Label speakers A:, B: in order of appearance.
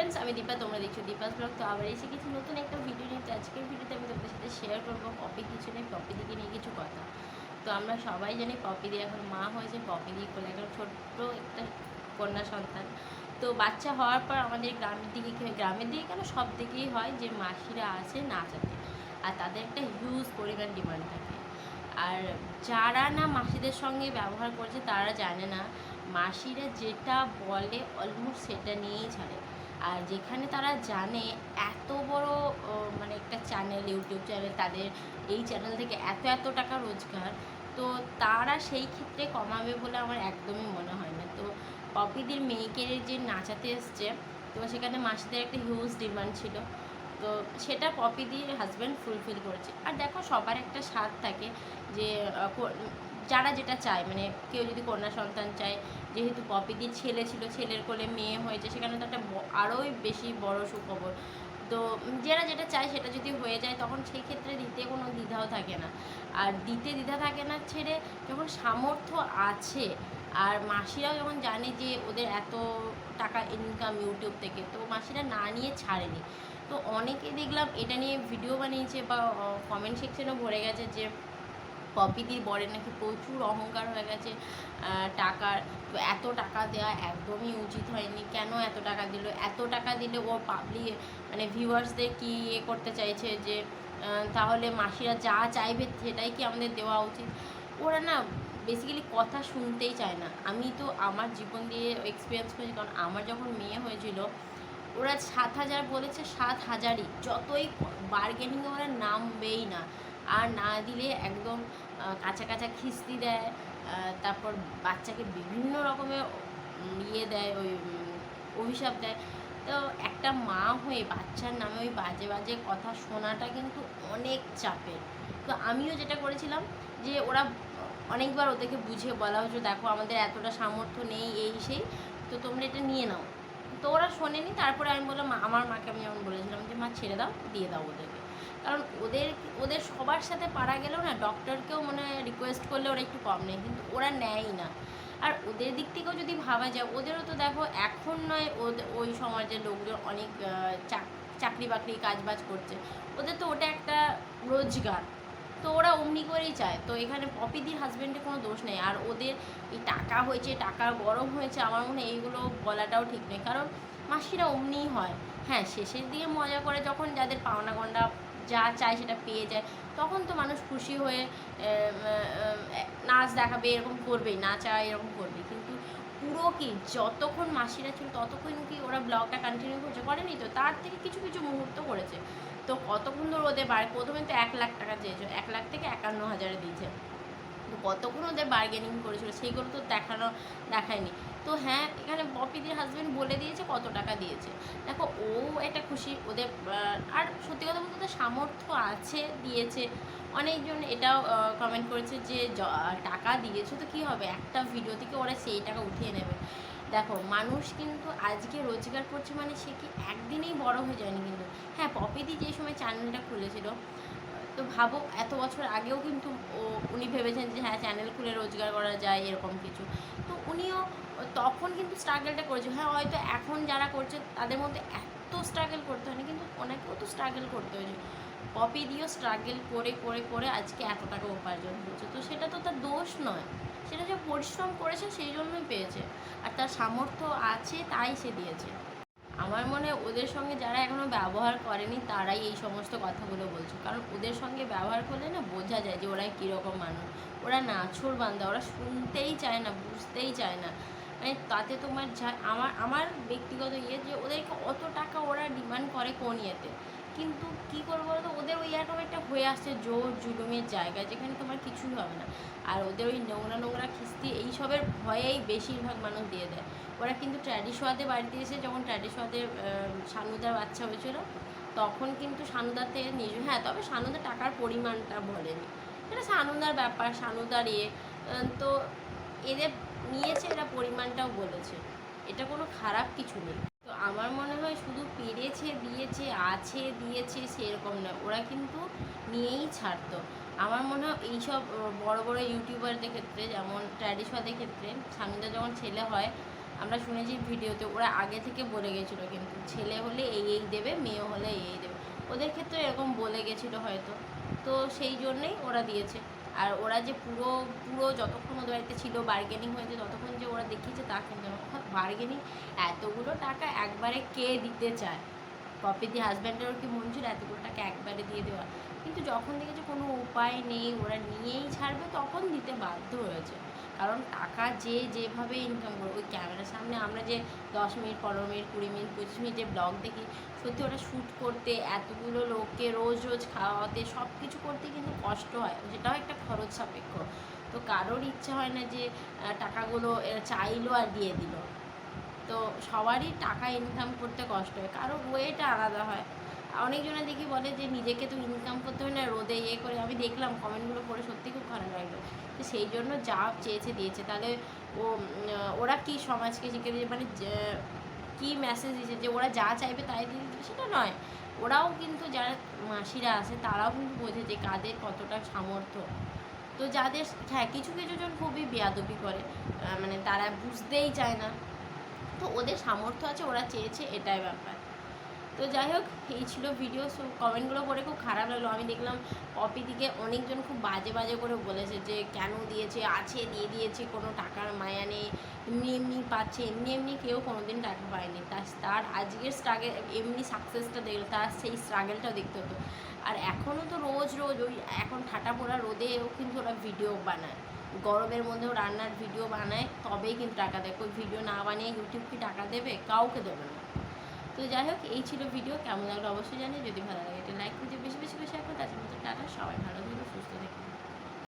A: Friends আমি দীপা, তোমরা দেখছ দীপাস ব্লগ। তো আবার এসে কিছু নতুন একটা ভিডিও নিয়ে আজকের ভিডিওতে আমি তোমাদের সাথে শেয়ার করব পপি কিছু নেই পপি দিকে নিয়ে কিছু কথা। তো আমরা সবাই জানি পপি দিয়ে, এখন মা হয়েছে পপি দিয়ে কোলে এখন ছোট্ট একটা কন্যা সন্তান। তো বাচ্চা হওয়ার পর আমাদের গ্রামের দিকে? গ্রামের দিকে কেন সব দিকেই হয় যে মাসিরা আছে আসে নাচাতে আর তাদের একটা হিউজ পরিমাণ ডিমান্ড থাকে। আর যারা না মাসিদের সঙ্গে ব্যবহার করছে, তারা জানে না, মাসিরা যেটা বলে অলমোস্ট সেটা নিয়েই ছাড়ে আর যেখানে তারা জানে এত বড় মানে একটা চ্যানেল ইউটিউব চ্যানেল তাদের এই চ্যানেল থেকে এত এত টাকা রোজগার, তো তারা সেই ক্ষেত্রে কমাবে বলে আমার একদমই মনে হয় না। তো পপিদির মেয়েকে যে নাচাতে এসছে, তো সেখানে মাসিদের একটা হিউজ ডিমান্ড ছিল, তো সেটা পপিদির হাজব্যান্ড ফুলফিল করেছে। আর দেখো সবার একটা স্বাদ থাকে যে যারা যেটা চায় মানে কেউ যদি কন্যা সন্তান চায়, যেহেতু পপিদির ছেলে ছিল, ছেলের কোলে মেয়ে হয়েছে, সেখানে তো একটা আরোই বেশি বড় সুখবর। তো যারা যেটা চায় সেটা যদি হয়ে যায়, তখন সেই ক্ষেত্রে দিতে কোনো দ্বিধাও থাকে না। আর দিতে দ্বিধা থাকে না ছেড়ে, যখন সামর্থ্য আছে, আর মাসিরাও যখন জানে যে ওদের এত টাকা ইনকাম ইউটিউব থেকে, তো মাসিরা না নিয়ে ছাড়েনি। তো অনেকে দেখলাম এটা নিয়ে ভিডিও বানিয়েছে বা কমেন্ট সেকশনেও ভরে গেছে যে পপিদির বরের নাকি প্রচুর অহংকার হয়ে গেছে টাকার। তো এত টাকা দেওয়া একদমই উচিত হয়নি। কেন এত টাকা দিল? এত টাকা দিলে ও পাবলিক মানে ভিউয়ার্সদের কি ইয়ে করতে চাইছে যে তাহলে মাসিরা যা চাইবে সেটাই কি আমাদের দেওয়া উচিত? ওরা না বেসিক্যালি কথা শুনতেই চায় না। আমি তো আমার জীবন দিয়ে এক্সপিরিয়েন্স করেছি, কারণ আমার যখন মেয়ে হয়েছিল, ওরা সাত হাজার বলেছে, সাত হাজারই। যতই বার্গেনিং ওরা নামবেই না। আর না দিলে একদম কাঁচা কাঁচা খিস্তি দেয় তারপর বাচ্চাকে বিভিন্ন রকমের ইয়ে দেয়, ওই অভিশাপ দেয়। তো একটা মা হয়ে বাচ্চার নামে ওই বাজে বাজে কথা শোনাটা কিন্তু অনেক চাপের। তো আমিও যেটা করেছিলাম যে ওরা অনেকবার ওদেরকে বুঝিয়ে বলা হয়েছে, দেখো, আমাদের এতটা সামর্থ্য নেই, এই, সেই, তো তোমরা এটা নিয়ে নাও। তো ওরা শোনেনি, তারপরে আমি বললাম আমার মাকে আমি যেমন বলেছিলাম যে, মা, ছেড়ে দাও, দিয়ে দাও ওদেরকে। কারণ ওদের ওদের সবার সাথে পারা গেলেও না ডক্টরকেও মনে রিকোয়েস্ট করলে ওরা একটু কম নেয়, কিন্তু ওরা নেয়ই না। আর ওদের দিক থেকেও যদি ভাবা যায়, ওদেরও তো দেখো এখন নয় ওই সমাজের লোকজন অনেক চাকরি বাকরি কাজ বাজ করছে। ওদের তো ওটা একটা রোজগার। তো ওরা অমনি করেই চায়। তো এখানে পপিদির হাজব্যান্ডের কোনো দোষ নেই। আর ওদের এই টাকা হয়েছে, টাকা গরম হয়েছে, আমার মনে হয় এইগুলো বলাটাও ঠিক নেই কারণ মাসিরা অমনিই হয়। হ্যাঁ শেষের দিকে মজা করে যখন যাদের পাওনা গন্ডা যা চায় সেটা পেয়ে যায়। তখন তো মানুষ খুশি হয়ে নাচ দেখাবে, এরকম করবেই, নাচা এরকম করবে কিন্তু পুরো কি, যতক্ষণ মাসিরা ছিল ততক্ষণ কি ওরা ব্লগটা কন্টিনিউ করছে, করেনি তো? তার থেকে কিছু কিছু মুহূর্ত করেছে। তো কতক্ষণ ধরে ওদের বার, প্রথমে তো এক লাখ টাকা চেয়েছে, এক লাখ থেকে একান্ন হাজারে দিয়েছে। কতক্ষণ ওদের বার্গেনিং করেছিল, সেইগুলো তো দেখানো, দেখায়নি। তো হ্যাঁ এখানে পপিদির হাজব্যান্ড বলে দিয়েছে কত টাকা দিয়েছে। দেখো, ও একটা খুশি, ওদের আর সত্যি কথা বলতে সামর্থ্য আছে, দিয়েছে। অনেকজন এটাও কমেন্ট করেছে যে টাকা দিয়েছ তো কী হবে? একটা ভিডিও থেকে ওরা সেই টাকা উঠিয়ে নেবে। দেখো, মানুষ কিন্তু আজকে রোজগার করছে মানে সে কি একদিনেই বড় হয়ে যায়নি কিন্তু। হ্যাঁ পপিদি যে সময় চ্যানেলটা খুলেছিল তো ভাবো, এত বছর আগেও কিন্তু উনি ভেবেছেন যে হ্যাঁ চ্যানেল খুলে রোজগার করা যায়, এরকম কিছু। তো উনিও তখন কিন্তু স্ট্রাগলটা করেছে। হ্যাঁ হয়তো এখন যারা করছে, তাদের মধ্যে এত স্ট্রাগল করতে হয়নি, কিন্তু ওনাকেও তো স্ট্রাগল করতে হয়েছে। পপি দিয়েও স্ট্রাগল করে করে করে আজকে এত টাকা উপার্জন করছে তো সেটা তো তার দোষ নয়। সেটা যে পরিশ্রম করেছে, সেই জন্যই পেয়েছে। আর তার সামর্থ্য আছে, তাই সে দিয়েছে। আমার মনে হয় ওদের সঙ্গে যারা এখনও ব্যবহার করেনি, তারাই এই সমস্ত কথাগুলো বলছে। কারণ ওদের সঙ্গে ব্যবহার করলে না বোঝা যায় যে ওরা কীরকম মানুষ। ওরা নাছর বান্ধা ওরা শুনতেই চায় না, বুঝতেই চায় না। মানে তাতে তোমার যা, আমার আমার ব্যক্তিগত ইয়ে যে ওদেরকে অত টাকা ওরা ডিমান্ড করে কোন ইয়েতে? কিন্তু কী করব বলো তো ওদের ওই এরকম একটা হয়ে আসছে জোর জুলুমের জায়গা যেখানে তোমার কিছুই হবে না। আর ওদের ওই নোংরা নোংরা খিস্তি এইসবের ভয়েই বেশিরভাগ মানুষ দিয়ে দেয়। ওরা কিন্তু ট্র্যাডিশোয়াতে বাড়িতে এসে যখন ট্র্যাডিশোয়াতে সানুদার বাচ্চা হয়েছিল, তখন কিন্তু সানুদাতে নিজ হ্যাঁ তবে সানুদা টাকার পরিমাণটা বলেনি। এটা সানুদার ব্যাপার, সানুদার ইয়ে। তো এদের নিয়েছে, এরা পরিমাণটাও বলেছে। এটা কোনো খারাপ কিছু নেই। আমার মনে হয় শুধু পেরেছে, দিয়েছে, আছে, দিয়েছে সেরকম না ওরা কিন্তু নিয়েই ছাড়তো। আমার মনে হয় এইসব বড় বড় ইউটিউবারদের ক্ষেত্রে যেমন ট্র্যাডিশনালদের ক্ষেত্রে স্বামীদের যখন ছেলে হয়, আমরা শুনেছি ভিডিওতে, ওরা আগে থেকে বলে গেছিল কিন্তু ছেলে হলে এই এই দেবে, মেয়ে হলে এই এই দেবে। ওদের ক্ষেত্রে এরকম বলে গেছিল হয়তো। তো সেই জন্যেই ওরা দিয়েছে। আর ওরা যে পুরো পুরো যতক্ষণ ওদের বাড়িতে ছিল বার্গেনিং হয়েছে, ততক্ষণ যে ওরা দেখিয়েছে, তা কিন্তু বার্গেনিং এতগুলো টাকা একবারে কে দিতে চায়? পপিদি হাজব্যান্ডেরও কি মন ছিল এতগুলো টাকা একবারে দিয়ে দেওয়া। কিন্তু যখন দেখেছে কোনো উপায় নেই, ওরা নিয়েই ছাড়বে তখন দিতে বাধ্য হয়েছে। কারণ টাকা যে যেভাবে ইনকাম করবে, ওই ক্যামেরার সামনে আমরা যে দশ মিনিট, পনেরো মিনিট, কুড়ি মিনিট, পঁচিশ মিনিট ব্লগ দেখি, সত্যি ওটা শ্যুট করতে, এতগুলো লোককে রোজ রোজ খাওয়াতে সব কিছু করতে কিন্তু কষ্ট হয়। যেটাও একটা খরচ সাপেক্ষ। তো কারোর ইচ্ছা হয় না যে টাকাগুলো চাইলো আর দিয়ে দিল। তো সবারই টাকা ইনকাম করতে কষ্ট হয়। কারোর ওয়েটা আলাদা হয়। অনেকজনে দেখি বলে যে, নিজেকে তো ইনকাম করতে হয় না রোদে ইয়ে করে, আমি দেখলাম কমেন্টগুলো পড়ে সত্যি খুব খারাপ লাগল। তো সেই জন্য যা চেয়েছে দিয়েছে। তাহলে ও ওরা কি সমাজকে শিখে দিয়েছে? মানে কি মেসেজ দিয়েছে? যে, ওরা যা চাইবে তাই দিয়ে দিবে সেটা নয়। ওরাও কিন্তু যারা মাসিরা আছে, তারাও কিন্তু বোঝে যে, কাদের কতটা সামর্থ্য। তো যাদের হ্যাঁ কিছু কিছু জন খুবই বেয়াদবি করে। মানে তারা বুঝতেই চায় না। তো ওদের সামর্থ্য আছে, ওরা চেয়েছে, এটাই ব্যাপার। তো যাই হোক, এই ছিল ভিডিও সো কমেন্টগুলো পড়ে খুব খারাপ লাগল। আমি দেখলাম পপি দিকে অনেকজন খুব বাজে বাজে করে বলেছে যে, কেন দিয়েছে? আছে, দিয়ে দিয়েছে, কোনো টাকার মায়া নেই, এমনি এমনি পাচ্ছে, এমনি এমনি কেউ কোনো দিন টাকা পায়নি। তার তার আজকের স্ট্রাগেল এমনি সাকসেসটা দেখল, তার সেই স্ট্রাগেলটাও দেখতে হতো। আর এখনও তো রোজ রোজ ওই এখন ঠাটা পোড়া রোদেও কিন্তু ওরা ভিডিও বানায়। গরমের মধ্যেও রান্নার ভিডিও বানায়, তবেই কিন্তু টাকা দেয়। ওই ভিডিও না বানিয়ে ইউটিউব কি টাকা দেবে? কাউকে দেবে না। তো যাই হোক, এই ছিল ভিডিও কেমন লাগল অবশ্যই জানি যদি ভালো লাগে এটা লাইক করে বেশি বেশি বেশি এখন তাদের মতো টাটা, সবাই ভালো থাকবে সুস্থ থাকবে